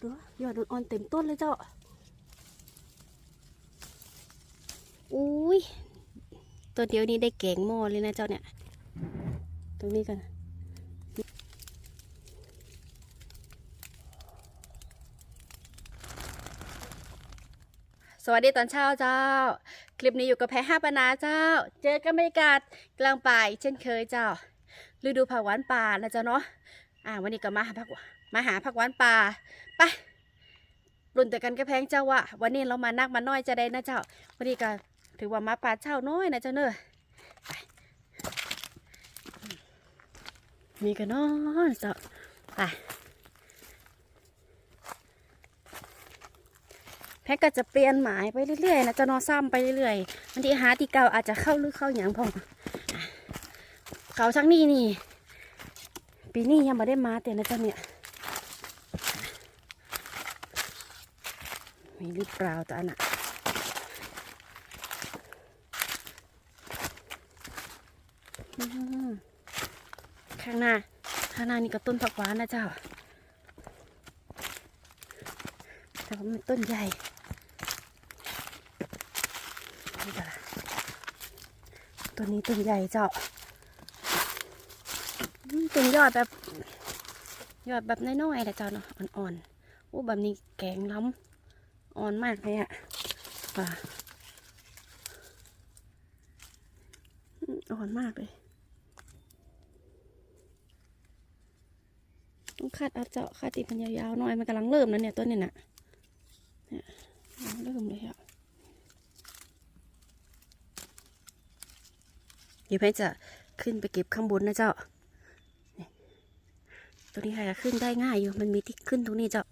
ดูยอดอ่อนๆเต็มต้นเลยเจ้า อุ้ยตัวเดียวนี้ได้แกงหม้อเลยนะเจ้าเนี่ย ตรงนี้กันสวัสดีตอนเช้าเจ้า คลิปนี้อยู่กับแพ้ห้าปนาเจ้า เจอกันบรรยากาศกลางป่าเช่นเคยเจ้า ฤดูผักหวานป่านะเจ้าเนาะอ่าวันนี้ก็มาหาผัก มาหาผักหวานป่าไปรุ่นแต่กันกระแพงเจ้าว่าวันนี้เรามานักมาน้อยจะได้นะเจ้าวันนี้ก็ถือว่ามาป่าเช่าน้อยนะเจ้าเนอะไปมีกันนอนเจ้าไปแพ็กก็จะเปลี่ยนหมายไปเรื่อยๆนะเจ้านอซ้ำไปเรื่อยๆบางทีหาที่เก่าอาจจะเข้าหรือเข้าอย่างพองอะเขาทั้งนี้นี่ ปีนี้ยังไม่ได้มาแต่นะเจ้าเนี่ย มีหรือเปล่าจ้ะน่ะข้างหน้า ข้างหน้านี่ก็ต้นผักหวานนะเจ้า แต่ว่ามันต้นใหญ่นี่ก็ละต้นนี้ต้นใหญ่เจ้าเป็นยอดแบบ ยอดแบบน้อยๆแหละเจ้าเนาะอ่อนๆโอ้แบบนี้แกงล้ำ อ่อนมากเลยอะป่าอ่อนมากเลยต้องคัดเอาเจาะคัดติดมันยาวๆหน่อยมันกำลังเริ่มแล้วเนี่ยต้นเนี่ยนะเนี่ยเริ่มเลยอะเดี๋ยวแม่จะขึ้นไปเก็บข้างบนนะเจ้าตัวนี้ใครจะขึ้นได้ง่ายอยู่มันมีที่ขึ้นตรงนี้เจ้า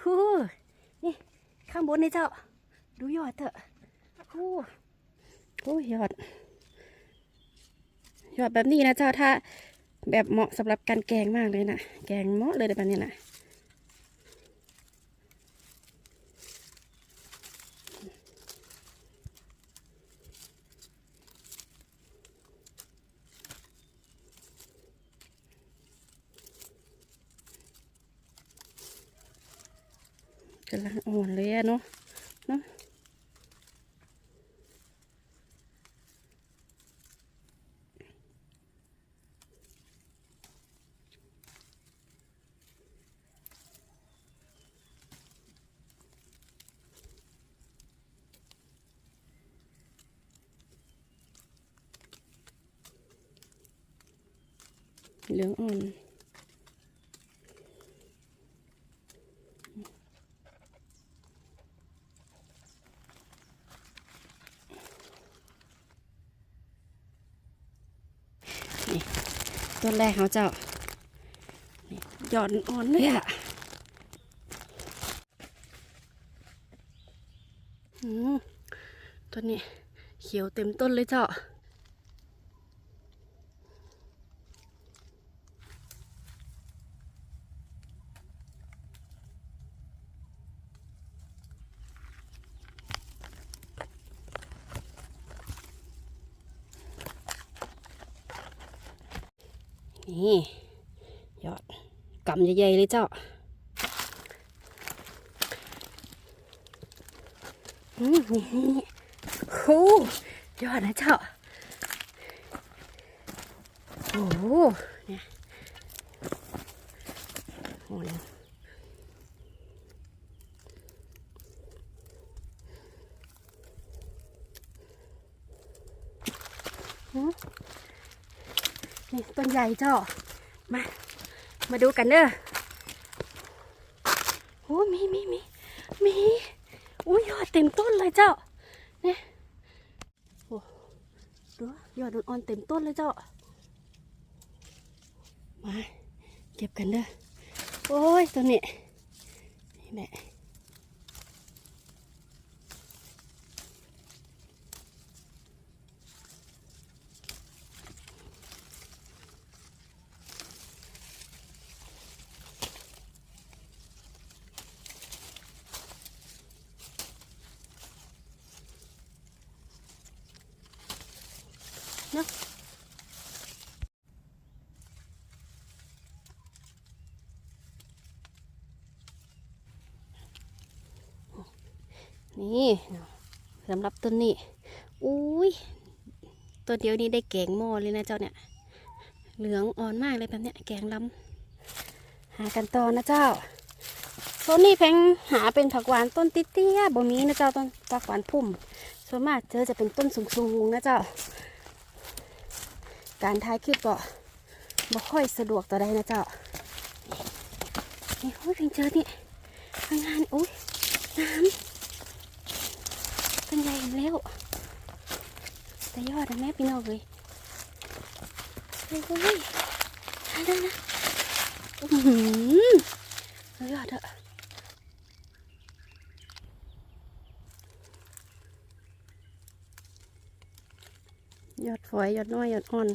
ฮู้นี่ ข้าง บนนี่เจ้า ดูยอดเถอะฮู้โอ้ยอด ยอดแบบนี้นะเจ้าถ้าแบบเหมาะสำหรับการแกงมากเลยนะแกงเหมาะเลยแบบนี้นะำลังอ่อนเลยอะเนาะเนาะเหลืองอ่อนนี่ ต้นแรกเขาเจ้านี่ยอดอ่อนเลยอะอืมต้นนี้เขียวเต็มต้นเลยเจ้า นี่ยอดกำใหญ่ๆเลยเจ้าอืมนี่นี่โอ้ยอดนะเจ้าโอ้โหเนี่ยโอ้ย นี่ต้นใหญ่เจ้า มา มาดูกันเด้อโอ้มีมีมีมีอุ้ยยอดเต็มต้นเลยเจ้า เนี่ยโอ้ดูยอดอ่อนเต็มต้นเลยเจ้า มา เก็บกันเด้อ โอ้ยตัวนี้นี่แหละ นี่สำหรับต้นนี้อุ้ยตัวเดียวนี้ได้แกงหม้อเลยนะเจ้าเนี่ย เหลืองอ่อนมากเลยแบบเนี้ยแกงล้ำหากันต่อนะเจ้าโซนนี้แพงหาเป็นผักหวานต้นติเตี้ยบ่มีนะเจ้าต้นผักหวานพุ่มส่วนมากเจอจะเป็นต้นสูงๆนะเจ้า การถ่ายคลิปก็บ่ค่อยสะดวกต่อใดนะเจ้านี่โอ้ยเพิ่งเจอนี่ข้างานโอ้ยน้ำ ต้นใหญ่แล้วแต่ยอดนะแม่พี่น้องเลยเฮ้ยเฮ้ยทานได้นะอือหือยอดอะยอดฝอยยอดน้อยยอดอ่อน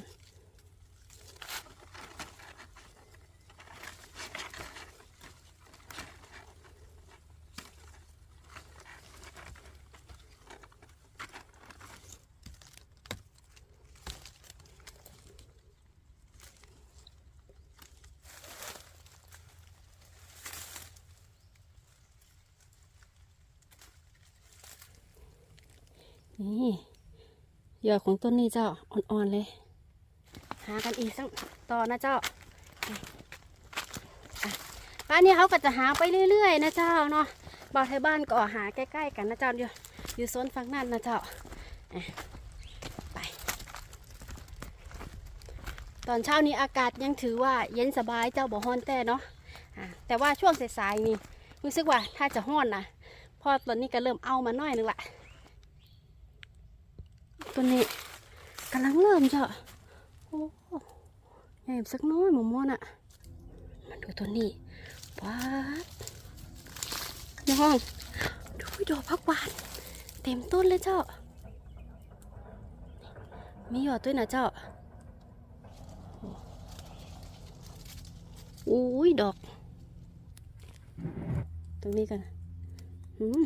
นี่ยอดของต้นนี้เจ้าอ่อนๆเลย หากันอีกสักต่อนะเจ้าบ้านนี้เขาก็จะหาไปเรื่อยๆ นะเจ้าเนาะบ่าวไทยบ้านก็หาใกล้ๆกันนะเจ้าอยู่อยู่โซนฝั่งนั้นนะเจ้าไป ตอนเช้านี้อากาศยังถือว่าเย็นสบายเจ้าบ่ฮ้อนแต่เนาะแต่ว่าช่วงสายๆนี่รู้สึกว่าถ้าจะฮ้อนนะพอตอนนี้ก็เริ่มเอามาหน่อยนึงละ ตัวนี้กำลังเริ่มจะโอ้ใหญ่สักน้อยหมอมอนอะมาดูตัวนี้ว้าดน้องดูดอกพักหวาน เต็มต้นเลยเจ้า มีหยอดด้วยนะเจ้าอุ้ยดอก ตรงนี้กันอืม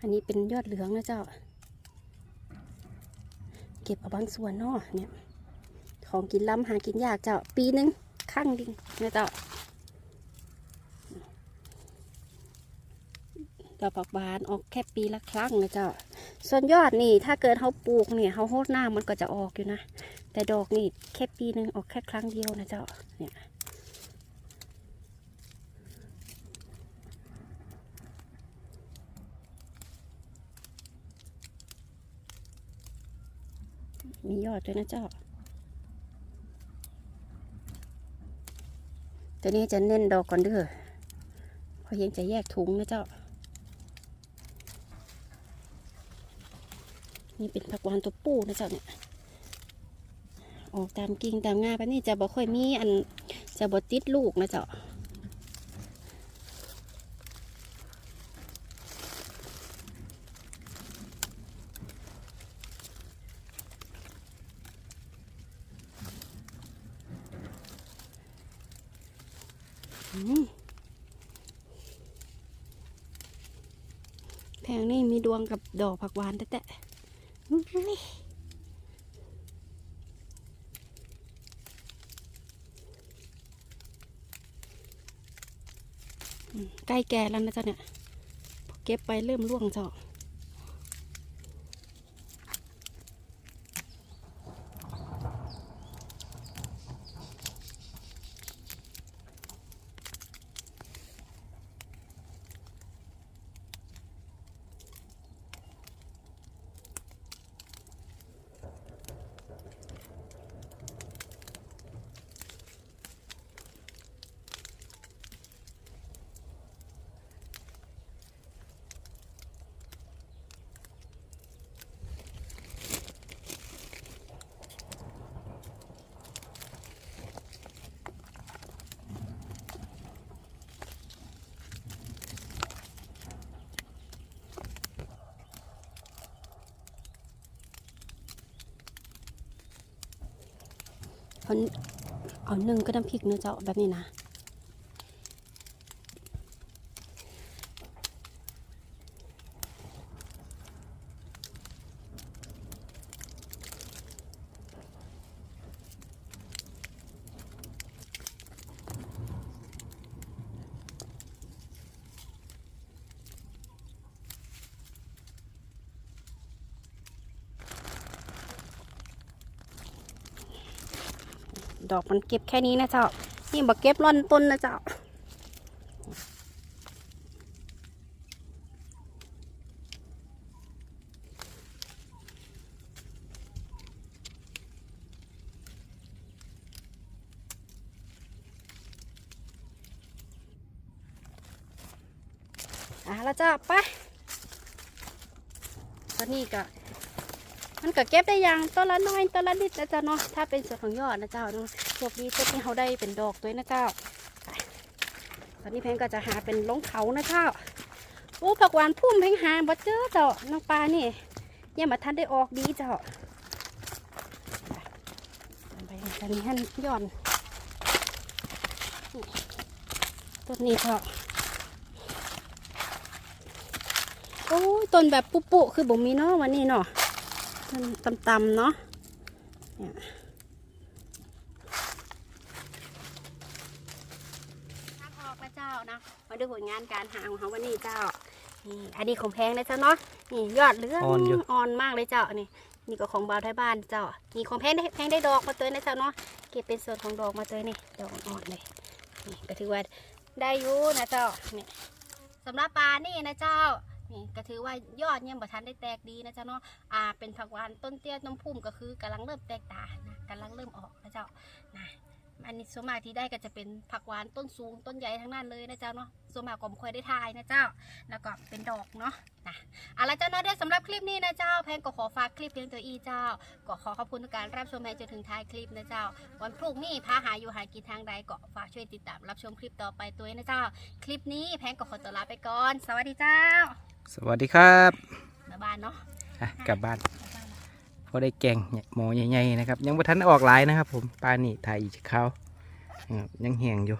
อันนี้เป็นยอดเหลืองนะเจ้า เก็บเอาบางส่วนนาะเนี่ย ของกินล้ำหากินยากเจ้า ปีหนึงข้างดิงนะเจ้าดอกผักบานออกแค่ปีละครั้งนะเจ้า ส่วนยอดนี่ถ้าเกิดเขาปลูกเนี่ยเขาโหดหน้ามันก็จะออกอยู่นะ แต่ดอกนี่แค่ปีหนึงออกแค่ครั้งเดียวนะเจ้า เนี่ย มียอดด้วยนะเจ้า ตัวนี้จะเน้นดอกก่อนเด้อเพราะยังจะแยกถุงนะเจ้า นี่เป็นผักหวานตัวปูนะเจ้าเนี่ย ออกตามกิ่งตามง่าไปนี่จะบ่ค่อยมีอันจะบ่ติดลูกนะเจ้า แพงนี่มีดวงกับดอกผักหวานแต่แต่ใกล้แก่แล้วนะจ๊ะเนี่ย เก็บไปเริ่มร่วงจ้าเอ เอาหนึ่งก็น้ำพริกเนื้อเจ้าแบบนี้นะ ดอกมันเก็บแค่นี้นะเจ้า นี่บอกเก็บร่อนต้นนะเจ้าอะแล้วจ้าไปตอนนี้ก็ มันก็เก็บได้อย่างต้นละน้อยต้นละนิดนะจ๊ะเนาะถ้าเป็นส่วนของยอดนะเจ้าเนาะโชคดีต้นนี้เขาได้เป็นดอกด้วยนะเจ้าตอนนี้แพงก็จะหาเป็นลงเขานะเจ้าโอ้ผักหวานพุ่มแพงหาบ่เจอเจ้าน้องปลานี่ยังมาทันได้ออกดีเจ้าไปตอนนี้ให้ย้อนต้นนี้เจ้าโอ้ยต้นแบบปุ๊ปุคือบ่มีเนาะวันนี้เนาะ ต้นตำๆเนาะเนี่ยทางออกแล้วเจ้านะมาดูผลงานการหาของเขาวันนี้เจ้า นี่อันนี้ของแพงเลยเจ้าเนาะ นี่ยอดเหลืองอ่อนอยู่ อ่อนมากเลยเจ้า นี่ นี่ก็ของบ่าวไทยบ้านเจ้า นี่ของแพงได้แพงได้ดอกมาเตยนะเจ้าเนาะ เก็บเป็นส่วนของดอกมาเตยนี่ ดอกอ่อนๆเลย นี่ก็ถือว่าได้อยู่นะเจ้า นี่สำหรับปลานี่นะเจ้า นี่ก็ถือว่ายอดยังบ่ทันได้แตกดีนะเจ้าเนาะอ่าเป็นผักหวานต้นเตี้ยต้นพุ่มก็คือกำลังเริ่มแตกตานะกำลังเริ่มออกนะเจ้านะอันนี้ส่วนมากที่ได้ก็จะเป็นผักหวานต้นสูงต้นใหญ่ทั้งนั้นเลยนะเจ้าเนาะส่วนมากก็ไม่ค่อยได้ทายนะเจ้า แล้วก็เป็นดอกเนาะนะเอาละเจ้าเนาะได้สำหรับคลิปนี้นะเจ้า แพงก็ขอฝากคลิปเพียงตัวอีเจ้า ก็ขอขอบคุณทุกการรับชมแพงจนถึงท้ายคลิปนะเจ้า วันพรุ่งนี้พาหาอยู่หากินทางใดก็ฝากช่วยติดตามรับชมคลิปต่อไปตัวเองนะเจ้า คลิปนี้แพงก็ขอตัวลาไปก่อน สวัสดีเจ้า สวัสดีครับบ๊ายบายเนาะอะกลับบ้านบ๊ายบายพอได้แกงเนี่ยหมอใหญ่ๆนะครับ ยังบ่ทันออกหลายนะครับ ผมปลานี่ถ่ายอีกเขาวนะครับยังแห้งอยู่